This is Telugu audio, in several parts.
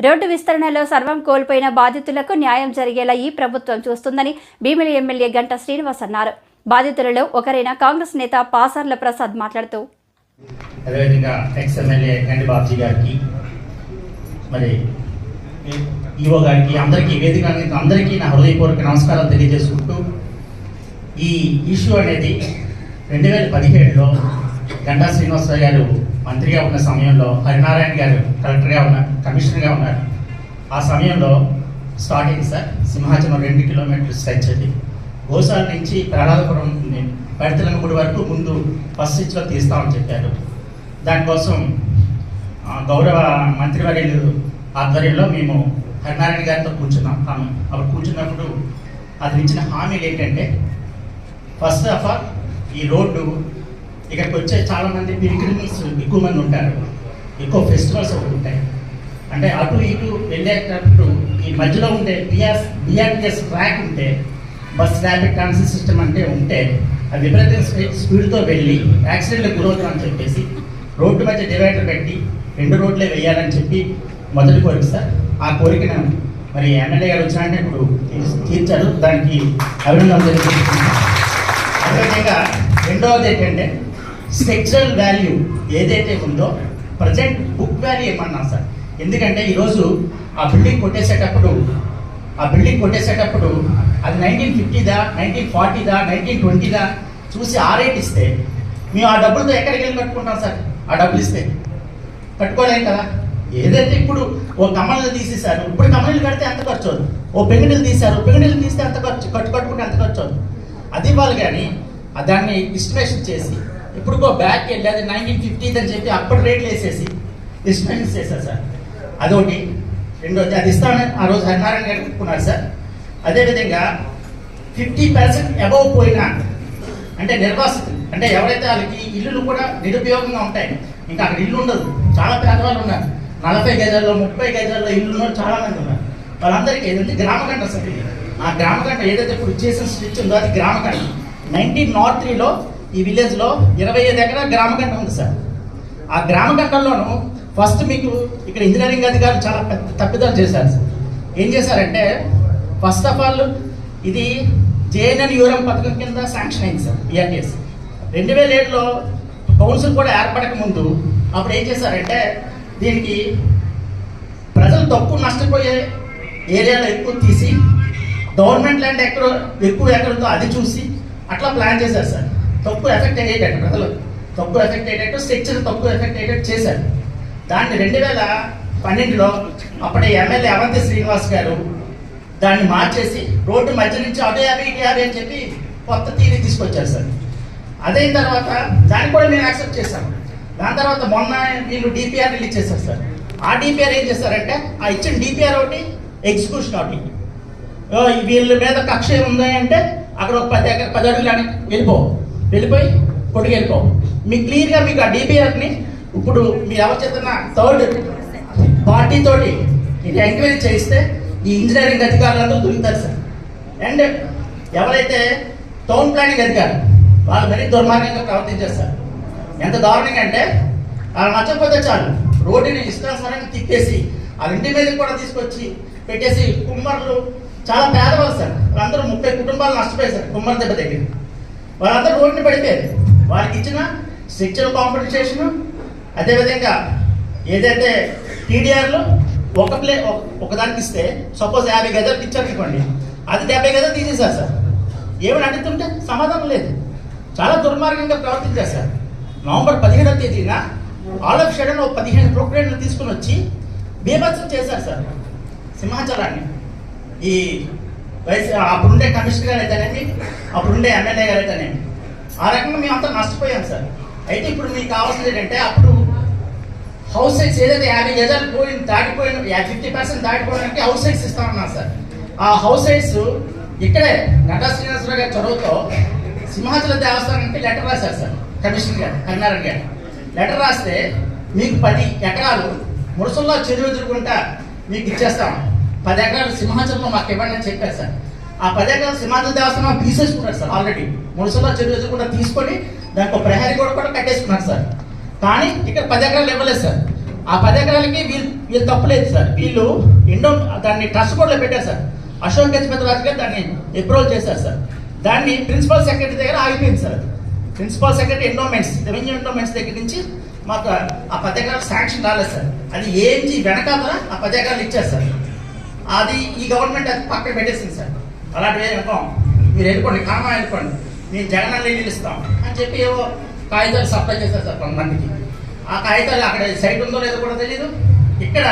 రోడ్డు విస్తరణలో సర్వం కోల్పోయిన బాధితులకు న్యాయం జరిగేలా ఈ ప్రభుత్వం చూస్తుందని భీమిలి ఎమ్మెల్యే గంట శ్రీనివాస్ అన్నారు. బాధితులలో ఒకరైన కాంగ్రెస్ నేత పాసర్ల ప్రసాద్ మాట్లాడుతూ మరి ఈఓ గారికి అందరికీ వేదిక అందరికీ నా హృదయపూర్వక నమస్కారాలు తెలియజేసుకుంటూ ఈ ఇష్యూ అనేది రెండు వేల పదిహేడులో గంటా శ్రీనివాసరావు గారు మంత్రిగా ఉన్న సమయంలో హరినారాయణ గారు కలెక్టర్గా ఉన్న కమిషనర్గా ఉన్నారు ఆ సమయంలో స్టార్టింగ్ సార్ సింహాచలం రెండు కిలోమీటర్లు స్ట్రెచ్ అది. గోసాల నుంచి ప్రహ్లాదపురం పడితలంగుడి వరకు ముందు ఫస్ట్ స్టిచ్లో తీస్తామని చెప్పారు. దానికోసం గౌరవ మంత్రివర్యులు ఆధ్వర్యంలో మేము హరినారాయణ గారితో కూర్చున్నాం. ఆమె అప్పుడు కూర్చున్నప్పుడు అది ఇచ్చిన హామీలు ఏంటంటే ఫస్ట్ ఆఫ్ ఆల్ ఈ రోడ్డు ఇక్కడికి వచ్చే చాలామంది పిలిగ్రిమ్స్ ఎక్కువ మంది ఉంటారు. ఎక్కువ ఫెస్టివల్స్ ఒకటి ఉంటాయి. అంటే అటు ఇటు వెళ్ళేటప్పుడు ఈ మధ్యలో ఉండే బిఆర్ బిఆర్టీఎస్ ట్రాక్ ఉంటే బస్ ర్యాపిడ్ ట్రాన్సిట్ సిస్టమ్ అంటే ఉంటే అది విపరీత స్పీడ్తో వెళ్ళి యాక్సిడెంట్లకు గురవుతుందని చెప్పేసి రోడ్డు మధ్య డివైడర్ పెట్టి రెండు రోడ్లే వేయాలని చెప్పి మొదటి కోరిక సార్. ఆ కోరికను మరి ఎమ్మెల్యే గారు వచ్చినంటే ఇప్పుడు తీర్చారు. దానికి అభినందన తెలియజేస్తున్నాను. అదేవిధంగా రెండవది ఏంటంటే స్ట్రక్చరల్ వాల్యూ ఏదైతే ఉందో ప్రజెంట్ బుక్ వాల్యూ ఏమన్నా సార్? ఎందుకంటే ఈరోజు ఆ బిల్డింగ్ కొట్టేసేటప్పుడు ఆ బిల్డింగ్ కొట్టేసేటప్పుడు అది నైన్టీన్ ఫిఫ్టీదా నైన్టీన్ ఫార్టీదా నైన్టీన్ ట్వంటీదా చూసి ఆ రేట్ ఇస్తే మేము ఆ డబ్బులతో ఎక్కడికి వెళ్ళి కట్టుకుంటాం సార్? ఆ డబ్బులు ఇస్తే. కట్టుకోలేం కదా? ఏదైతే ఇప్పుడు ఓ కమ్మలు తీసేశారు ఇప్పుడు కమ్మలు కడితే ఎంత ఖర్చు అవుతుంది ఓ పెంగిడిలు తీశారు పెంగిడిలు తీస్తే ఎంత ఖర్చు కట్టు కట్టుకుంటే ఎంత ఖర్చు అవుతుంది అది ఇవ్వాలి కానీ దాన్ని ఎస్టిమేషన్ చేసి ఇప్పుడుకో బ్యాక్ వెళ్ళి అది నైన్టీన్ ఫిఫ్టీత్ అని చెప్పి అప్పుడు రేట్లు వేసేసి ఎస్టిమేషన్ చేశారు సార్. అదొకటి. రెండోది అది ఇస్తామని ఆ రోజు హరినారాయణ గారు చెప్పుకున్నారు సార్. అదేవిధంగా ఫిఫ్టీ పర్సెంట్ అబౌవ్ పోయినా అంటే నిర్వాసితులు అంటే ఎవరైతే వాళ్ళకి ఇల్లులు కూడా నిరుపయోగంగా ఉంటాయి ఇంకా అక్కడ ఇల్లు ఉండదు. చాలా పేదవాళ్ళు ఉన్నారు. నలభై గజాల్లో ముప్పై గజాల్లో ఇల్లు ఉన్న చాలా మంది ఉన్నారు. వాళ్ళందరికీ ఏదంటే గ్రామకండ సార్ ఆ గ్రామకండ ఏదైతే ఇప్పుడు చేసిన స్విచ్ ఉందో అది గ్రామకండ నైన్టీన్ నాట్ త్రీలో ఈ విలేజ్లో ఇరవై ఐదు ఎకరాల గంట ఉంది సార్. ఆ గ్రామకండంలోనూ ఫస్ట్ మీకు ఇక్కడ ఇంజనీరింగ్ అధికారులు చాలా పెద్ద తప్పిదాలు చేశారు సార్. ఏం చేశారంటే ఫస్ట్ ఆఫ్ ఆల్ ఇది జేఎన్ఎన్ యూరం పథకం కింద శాంక్షన్ అయింది సార్ బిఆర్టీఎస్ రెండు వేల ఏడులో కౌన్సిల్ కూడా ఏర్పడక ముందు అప్పుడు ఏం చేశారంటే దీనికి ప్రజలు తక్కువ నష్టపోయే ఏరియాలో ఎక్కువ తీసి గవర్నమెంట్ ల్యాండ్ ఎక్కడ ఎక్కువ ఎక్కడుందో అది చూసి అట్లా ప్లాన్ చేశారు సార్. తక్కువ ఎఫెక్ట్ అయ్యేటట్టు ప్రజలు. తక్కువ ఎఫెక్ట్ అయ్యేటట్టు స్ట్రక్చర్ తక్కువ ఎఫెక్ట్ అయ్యేటట్టు చేశారు. దాన్ని రెండు వేల పన్నెండులో అప్పటి ఎమ్మెల్యే అవంతి శ్రీనివాస్ గారు దాన్ని మార్చేసి రోడ్డు మధ్య నుంచి అదే యాభై ఇటు యాభై అని చెప్పి కొత్త తీరు తీసుకొచ్చారు సార్. అదైన తర్వాత దాన్ని కూడా మేము యాక్సెప్ట్ చేశాను దాని తర్వాత మొన్న వీళ్ళు డిపిఆర్ రిలీజ్ చేశారు సార్. ఆ డిపిఆర్ ఏం చేశారంటే ఆ ఇచ్చిన డిపిఆర్ ఒకటి ఎగ్జిక్యూషన్ ఒకటి. వీళ్ళ మీద కక్ష ఉంది అంటే అక్కడ ఒక పది ఎకర పది అడుగులు వెళ్ళిపో. వెళ్ళిపోయి కొట్టుకు వెళ్ళిపో మీకు క్లియర్గా మీకు ఆ డిపిఆర్ని ఇప్పుడు మీరు ఎవరు చేస్తున్న థర్డ్ పార్టీ తోటి ఇది ఎంక్వైరీ చేయిస్తే ఈ ఇంజనీరింగ్ అధికారులందరూ దొరుకుతారు సార్. అండ్ ఎవరైతే టౌన్ ప్లానింగ్ అధికారులు వాళ్ళు మరీ దుర్మార్గంగా ప్రవర్తించారు సార్. ఎంత దారుణంగా అంటే వాళ్ళు నచ్చకపోతే చాలు. రోడ్డుని ఇష్టానుసారంగా తిప్పేసి వాళ్ళ ఇంటి కూడా తీసుకొచ్చి పెట్టేసి కుమ్మర్లు చాలా పేదవాళ్ళు సార్. వాళ్ళందరూ ముప్పై కుటుంబాలు నష్టపోయారు సార్ కుమ్మర దెబ్బ దగ్గర వాళ్ళందరూ రోడ్డుని పడితే వారికి ఇచ్చిన స్ట్రక్చర్ కాంపెన్సేషన్ అదేవిధంగా ఏదైతే టీడీఆర్లో ఒక ప్లే ఒక- ఒకదానికి ఇస్తే సపోజ్ యాభై గజాలకు ఇచ్చారనుకోండి అది డెబ్బై గజాలు తీసేశారు సార్. ఏమని అడుగుతుంటే సమాధానం లేదు. చాలా దుర్మార్గంగా ప్రవర్తించారు సార్. నవంబర్ పదిహేడవ తేదీన ఆల్ ఆఫ్ షడన్ ఒక పదిహేను ప్రొక్రేట్లు తీసుకుని వచ్చి బీభత్సం చేశారు సార్ సింహాచలాన్ని. ఈ వైస్ అప్పుడుండే కమిషనర్ గారు అయితేనేమి అప్పుడుండే ఎమ్మెల్యే గారు అయితేనేమి. ఆ రకంగా మేము నష్టపోయాం సార్. అయితే ఇప్పుడు మీకు కావాల్సింది ఏంటంటే అప్పుడు హౌస్ సైడ్స్ ఏదైతే యాభై గజాలు పోయిన దాటిపోయిన ఫిఫ్టీ పర్సెంట్ దాటిపోవడానికి హౌస్ సైడ్స్ ఇస్తామన్నారు సార్. ఆ హౌస్ సైడ్స్ ఇక్కడే నటా శ్రీనివాసరావు గారి చొరవతో సింహాచల దేవస్థానానికి లెటర్ రాశారు సార్ కమిషనర్ గారు కన్నారాయణ గారు. లెటర్ రాస్తే మీకు పది ఎకరాలు మురసల్లో చెరువు ఎదుర్కొంటా మీకు ఇచ్చేస్తాం. పది ఎకరాలు సింహాచలంలో మాకు ఇవ్వండి అని చెప్పారు సార్? ఆ పది ఎకరాలు సింహాచల దేవస్థానం తీసేసుకున్నారు సార్ ఆల్రెడీ మురసల్లో చెరువు కూడా తీసుకొని దానికి ఒక ప్రహరీ కూడా కూడా కట్టేసుకున్నారు సార్. కానీ ఇక్కడ పది ఎకరాలు ఇవ్వలేదు సార్. ఆ పది ఎకరాలకి వీళ్ళు వీళ్ళు తప్పలేదు సార్. వీళ్ళు ఎండో దాన్ని ట్రస్ట్ బోర్డులో పెట్టారు సార్. అశోక్ గజపతి రాజు గారు దాన్ని అప్రూవల్ చేశారు సార్. దాన్ని ప్రిన్సిపల్ సెక్రటరీ దగ్గర ఆగిపోయింది sir principal secretary endowments revenue endowments దగ్గర నుంచి మాకు ఆ పది ఎకరాలు శాంక్షన్ రాలేదు సార్. అది ఏంటి వెనకాల ఆ పది ఎకరాలు ఇచ్చారు సార్. అది ఈ గవర్నమెంట్ అది పక్కన పెట్టేసింది సార్. అలాంటివి అనుకోం మీరు వెళ్ళిపోండి కామా వెళ్ళిపోండి. మేము జగన్ అల్లి నిలుస్తాం. అని చెప్పి ఏవో కాగితాలు సప్లై చేస్తారు సార్ కొంతమందికి. ఆ కాగితాలు అక్కడ సైట్ ఉందో లేదో కూడా తెలియదు ఇక్కడ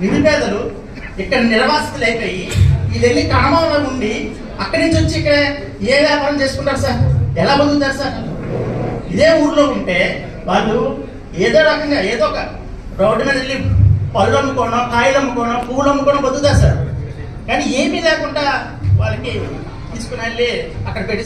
నిరుపేదలు ఇక్కడ నిర్వాసితులు అయిపోయి వీళ్ళు వెళ్ళి కామంలో ఉండి అక్కడి నుంచి వచ్చి ఇక్కడ ఏ వ్యాపారం చేసుకుంటారు సార్? ఎలా బతుకుతారు సార్? ఇదే ఊర్లో ఉంటే వాళ్ళు ఏదో రకంగా ఏదో ఒక రోడ్డు మీద వెళ్ళి పళ్ళు అమ్ముకోనో కాయలు అమ్ముకోనో పువ్వులు అమ్ముకోనో బతుకుతారు సార్. కానీ ఏమీ లేకుండా వాళ్ళకి తీసుకుని వెళ్ళి అక్కడ పెట్టి